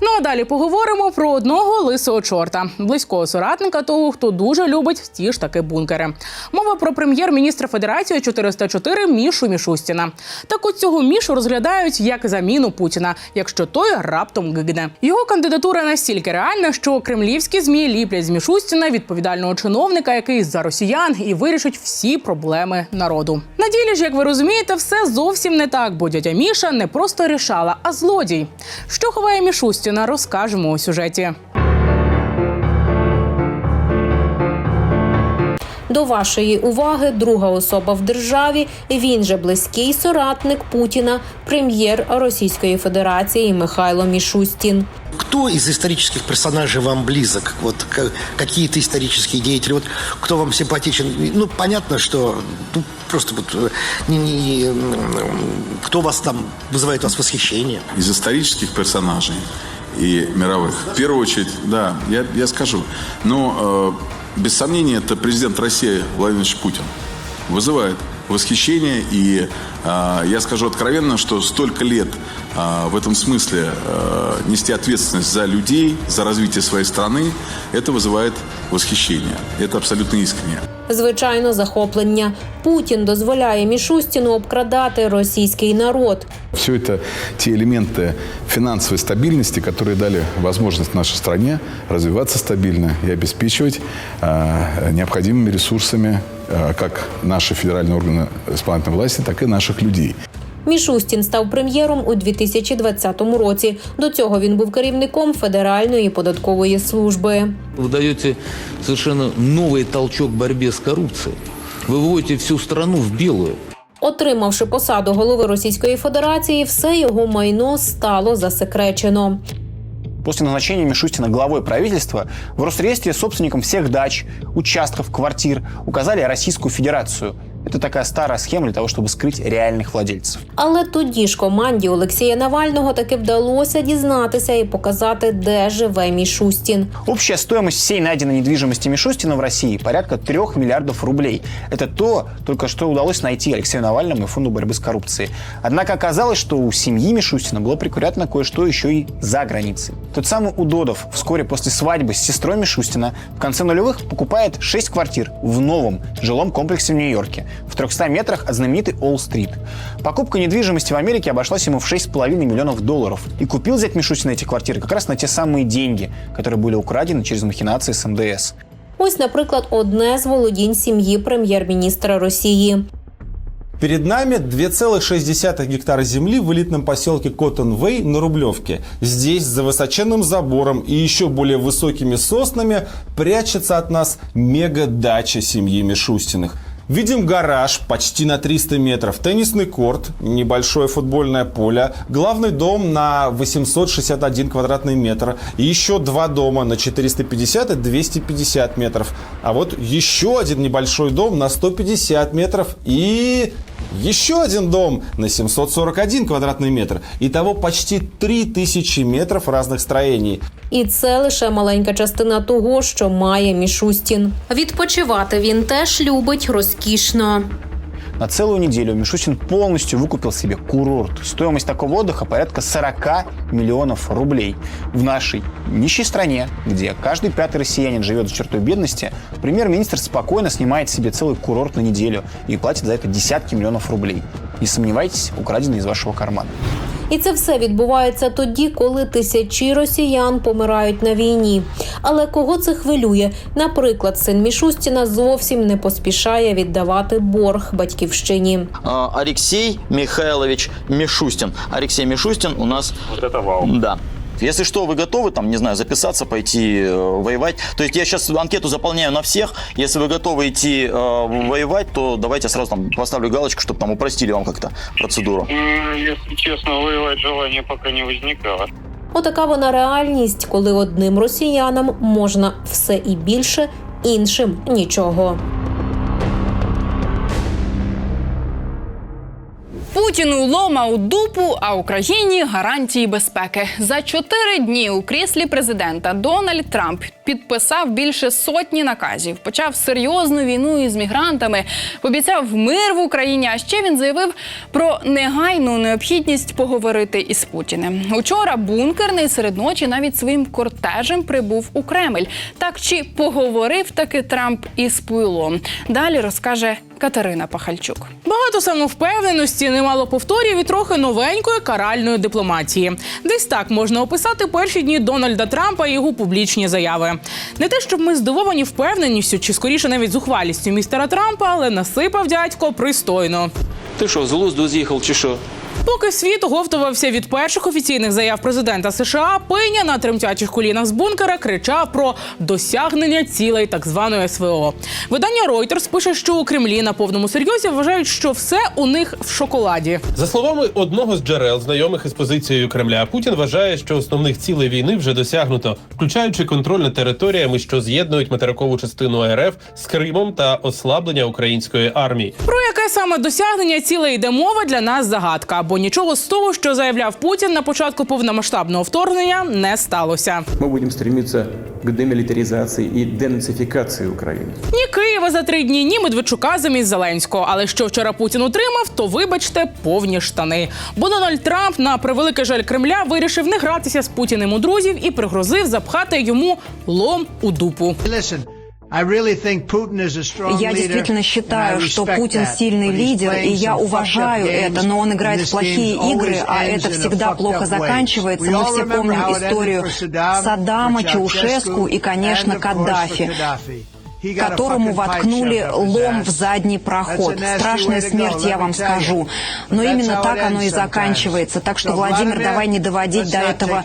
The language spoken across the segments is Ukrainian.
Ну а далі поговоримо про одного лисого чорта, близького соратника того, хто дуже любить ті ж таки бункери. Мова про прем'єр-міністра Федерації 404 Мішу Мішустіна. Так от цього Мішу розглядають як заміну Путіна, якщо той раптом гигне. Його кандидатура настільки реальна, що кремлівські змі ліплять з Мішустіна відповідального чиновника, який за росіян і вирішить всі проблеми народу. На ділі ж, як ви розумієте, все зовсім не так, бо дядя Міша не просто рішала, а злодій. Що ховає Мішустіна, розкажемо у сюжеті. До вашої уваги друга особа в державі. Він же близький соратник Путіна, прем'єр Російської Федерації Михайло Мішустін. Кто из исторических персонажей вам близок? Вот к- какие-то исторические деятели? Вот кто вам симпатичен? Ну, понятно, что ну, просто вот э, не, не- м, кто вас там вызывает у вас восхищение? из исторических персонажей и мировых. В первую очередь, да, я, я скажу. Но, э, без сомнения, это президент России Владимир Путин. Вызывает восхищение. И э, я скажу откровенно, что столько лет э, в этом смысле э, нести ответственность за людей, за развитие своей страны, это вызывает восхищение. Это абсолютно искренне. Звичайно, захоплення. Путін дозволяє Мішустіну обкрадати російський народ. Все это те элементы финансовой стабильности, которые дали возможность нашей стране развиваться стабильно и обеспечивать э, необходимыми ресурсами э, как наши федеральные органы исполнительной власти, так и наших людей. Мішустін став прем'єром у 2020 році. До цього він був керівником Федеральної податкової служби. Вы даете совершенно новый толчок борьбе с коррупцией. Вы выводите всю страну в белую. Отримавши посаду голови Російської Федерації, все його майно стало засекречено. После назначения Мишустина главой правительства в Росреестре собственникам всех дач, участков, квартир указали Российскую Федерацию. Это такая старая схема для того, чтобы скрыть реальных владельцев. Але тоді ж команді Олексія Навального таки вдалося дізнатися і показати, де живе Мішустін. Общая стоимость всей найденной недвижимости Мишустина в России порядка 3 миллиардов рублей. Это то, только что удалось найти Алексею Навальному и Фонду борьбы с коррупцией. Однако оказалось, что у семьи Мишустина было прикурятно кое-что еще и за границей. Тот самый Удодов вскоре после свадьбы с сестрой Мишустина в конце нулевых покупает 6 квартир в новом жилом комплексе в Нью-Йорке в 300 метрах от знаменитой Олл-стрит. Покупка недвижимости в Америке обошлась ему в 6,5 миллионов долларов. И купил зять Мишустина эти квартиры как раз на те самые деньги, которые были украдены через махинации с МДС. Ось, наприклад, одне з володінь сім'ї прем'єр-міністра Росії. Перед нами 2,6 гектара земли в элитном поселке Коттон-Вэй на Рублевке. Здесь, за высоченным забором и еще более высокими соснами, прячется от нас мега-дача семьи Мишустиных. Видим гараж почти на 300 метров, теннисный корт, небольшое футбольное поле, главный дом на 861 квадратный метр, и еще два дома на 450 и 250 метров. А вот еще один небольшой дом на 150 метров и еще один дом на 741 квадратный метр. Итого почти 3000 метров разных строений. І це лише маленька частина того, що має Мішустін. Відпочивати він теж любить розкішно. На целую неделю Мишустин полностью выкупил себе курорт. Стоимость такого отдыха порядка 40 миллионов рублей. В нашей нищей стране, где каждый пятый россиянин живет за чертой бедности, премьер-министр спокойно снимает себе целый курорт на неделю и платит за это десятки миллионов рублей. Не сомневайтесь, украденные из вашего кармана. І це все відбувається тоді, коли тисячі росіян помирають на війні. Але кого це хвилює? Наприклад, син Мішустіна зовсім не поспішає віддавати борг батьківщині. А, Алексей Михайлович Мішустін. Алексей Мішустін у нас... Вот это вау. Да. Если что, вы готовы, там, не знаю, записаться, пойти э, воевать. То есть я сейчас анкету заполняю на всех. Если вы готовы идти э, воевать, то давайте сразу там поставлю галочку, чтобы там упростили вам как-то процедуру. М, Если честно, воевать желания пока не возникало. Отака вона реальність, коли одним росіянам можна все і більше, іншим нічого. Путіну лома у дупу, а Україні гарантії безпеки. За чотири дні у кріслі президента Дональд Трамп підписав більше сотні наказів, почав серйозну війну із мігрантами, пообіцяв мир в Україні. А ще він заявив про негайну необхідність поговорити із Путіним. Учора бункерний серед ночі навіть своїм кортежем прибув у Кремль. Так чи поговорив таки Трамп із Пуйлом? Далі розкаже Катерина Пахальчук. Багато самовпевненості, немало повторів і трохи новенької каральної дипломатії. Десь так можна описати перші дні Дональда Трампа і його публічні заяви. Не те, щоб ми здивовані впевненістю, чи скоріше навіть зухвалістю містера Трампа, але насипав дядько пристойно. Ти що, з глузду з'їхав чи що? Поки світ оговтувався від перших офіційних заяв президента США, Пиня на тремтячих колінах з бункера кричав про досягнення цілей так званої СВО. Видання Reuters пише, що у Кремлі на повному серйозі вважають, що все у них в шоколаді. За словами одного з джерел, знайомих із позицією Кремля, Путін вважає, що основних цілей війни вже досягнуто, включаючи контроль над територіями, що з'єднують материкову частину РФ з Кримом та ослаблення української армії. Про яке саме досягнення цілей йде мова для нас загадка, бо нічого з того, що заявляв Путін на початку повномасштабного вторгнення, не сталося. Ми будемо стремитися к демілітаризації і денацифікації України. Ні Києва за три дні, ні Медведчука замість Зеленського. Але що вчора Путін утримав, то вибачте, повні штани. Бо Дональд Трамп на превеликий жаль Кремля вирішив не гратися з Путіним у друзів і пригрозив запхати йому лом у дупу. Я действительно считаю, что Путин сильный лидер, и я уважаю это, но он играет в плохие игры, а это всегда плохо заканчивается. Мы все помним историю Саддама, Чаушеску и, конечно, Каддафи которому воткнули лом в задний проход. Страшная смерть, я вам скажу. Но именно так оно и заканчивается. Так что, Владимир, давай не доводить до этого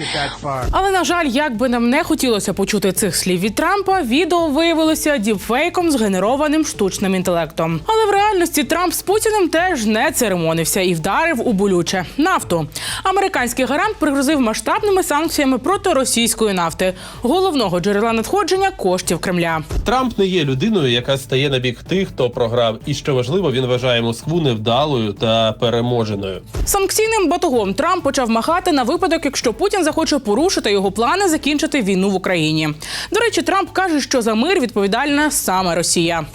Але на жаль, як би нам не хотілося почути цих слів від Трампа, відео виявилося діпфейком, згенерованим штучним інтелектом. Але в реальності Трамп з Путіним теж не церемонився і вдарив у болюче нафту. Американський гарант пригрозив масштабними санкціями проти російської нафти, головного джерела надходження коштів Кремля. Трамп не є людиною, яка стає на бік тих, хто програв, і що важливо, він вважає Москву невдалою та переможеною. Санкційним батогом Трамп почав махати на випадок, якщо Путін захоче порушити його плани закінчити війну в Україні. До речі, Трамп каже, що за мир відповідальна саме Росія.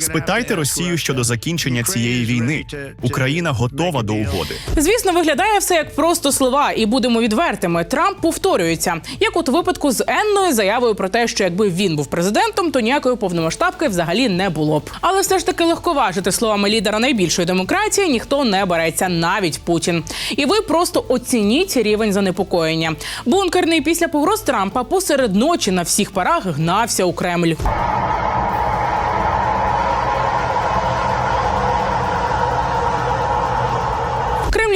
Спитайте Росію щодо закінчення цієї війни. Україна готова до угоди. Звісно, виглядає все як просто слова, і будемо відвертими. Трамп повторюється, як от у випадку з Енною заявою про те, що якби він був президентом, то ніякої повномасштабки взагалі не було б. Але все ж таки легковажити словами лідера найбільшої демократії ніхто не береться, навіть Путін. І ви просто оцініть рівень занепокоєння. Бункерний після погроз Трампа посеред ночі на всіх парах гнався у Кремль.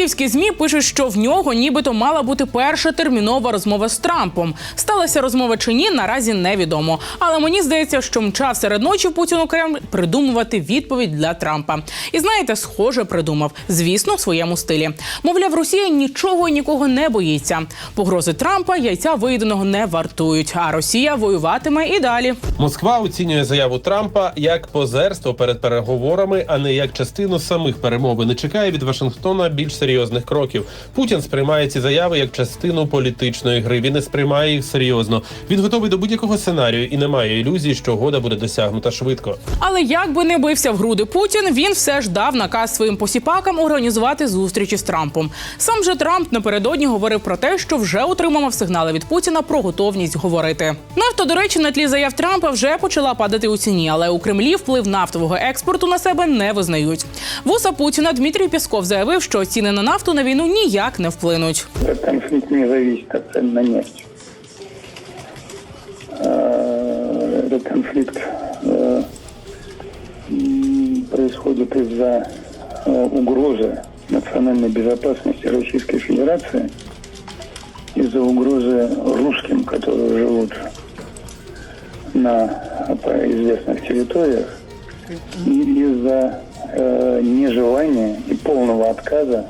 Кремлівські змі пишуть, що в нього нібито мала бути перша термінова розмова з Трампом. Сталася розмова чи ні, наразі невідомо. Але мені здається, що мчав серед ночі Путін у Кремль придумувати відповідь для Трампа. І знаєте, схоже, придумав, звісно, в своєму стилі. Мовляв, Росія нічого і нікого не боїться. Погрози Трампа яйця виїденого не вартують, а Росія воюватиме і далі. Москва оцінює заяву Трампа як позерство перед переговорами, а не як частину самих перемовин. І чекає від Вашингтона більш серйозних кроків. Путін сприймає ці заяви як частину політичної гри. Він не сприймає їх серйозно. Він готовий до будь-якого сценарію і не має ілюзій, що угода буде досягнута швидко. Але як би не бився в груди Путін, він все ж дав наказ своїм посіпакам організувати зустрічі з Трампом. Сам же Трамп напередодні говорив про те, що вже отримав сигнали від Путіна про готовність говорити. Нафта, до речі, на тлі заяв Трампа вже почала падати у ціні, але у Кремлі вплив нафтового експорту на себе не визнають. Вуса Путіна Дмитрій Пісков заявив, що ціни на нафту на війну ніяк не вплинуть. Конфликт не зависит от цен на нефть. Э, Этот конфликт э, м, происходит из-за э, угрозы национальной безопасности Российской Федерации, из-за угрозы русским, которые живут на по известных территориях, и из-за э, нежелания и полного отказа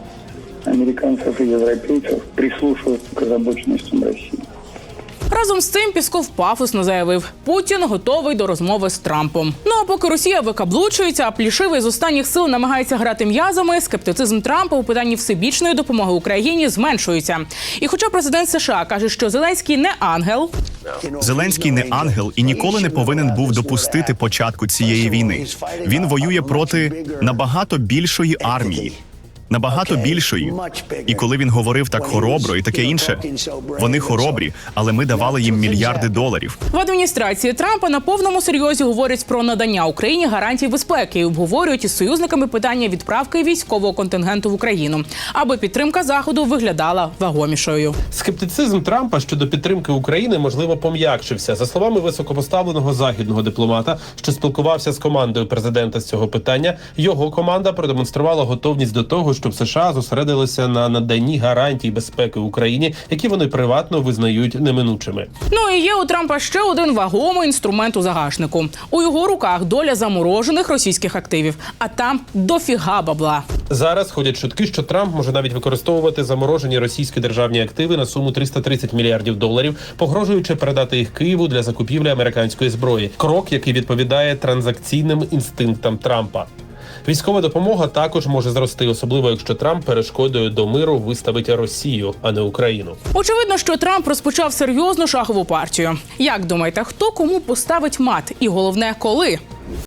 американцев и европейцев прислушиваться к озабоченностям России. Разом з цим Пісков пафосно заявив: Путін готовий до розмови з Трампом. Ну а поки Росія викаблучується, а плішивий з останніх сил намагається грати м'язами, скептицизм Трампа у питанні всебічної допомоги Україні зменшується. І хоча президент США каже, що Зеленський не ангел, Зеленський не ангел і ніколи не повинен був допустити початку цієї війни. Він воює проти набагато більшої армії. Набагато більшої. І коли він говорив так хоробро і таке інше, вони хоробрі, але ми давали їм мільярди доларів. В адміністрації Трампа на повному серйозі говорять про надання Україні гарантій безпеки і обговорюють із союзниками питання відправки військового контингенту в Україну, аби підтримка заходу виглядала вагомішою. Скептицизм Трампа щодо підтримки України можливо пом'якшився. За словами високопоставленого західного дипломата, що спілкувався з командою президента з цього питання, його команда продемонструвала готовність до того, щоб США зосередилися на наданні гарантій безпеки Україні, які вони приватно визнають неминучими. Ну і є у Трампа ще один вагомий інструмент у загашнику. У його руках доля заморожених російських активів, а там дофіга бабла. Зараз ходять чутки, що Трамп може навіть використовувати заморожені російські державні активи на суму 330 мільярдів доларів, погрожуючи передати їх Києву для закупівлі американської зброї. Крок, який відповідає транзакційним інстинктам Трампа. Військова допомога також може зрости, особливо якщо Трамп перешкодою до миру виставить Росію, а не Україну. Очевидно, що Трамп розпочав серйозну шахову партію. Як думаєте, хто кому поставить мат? І головне, коли?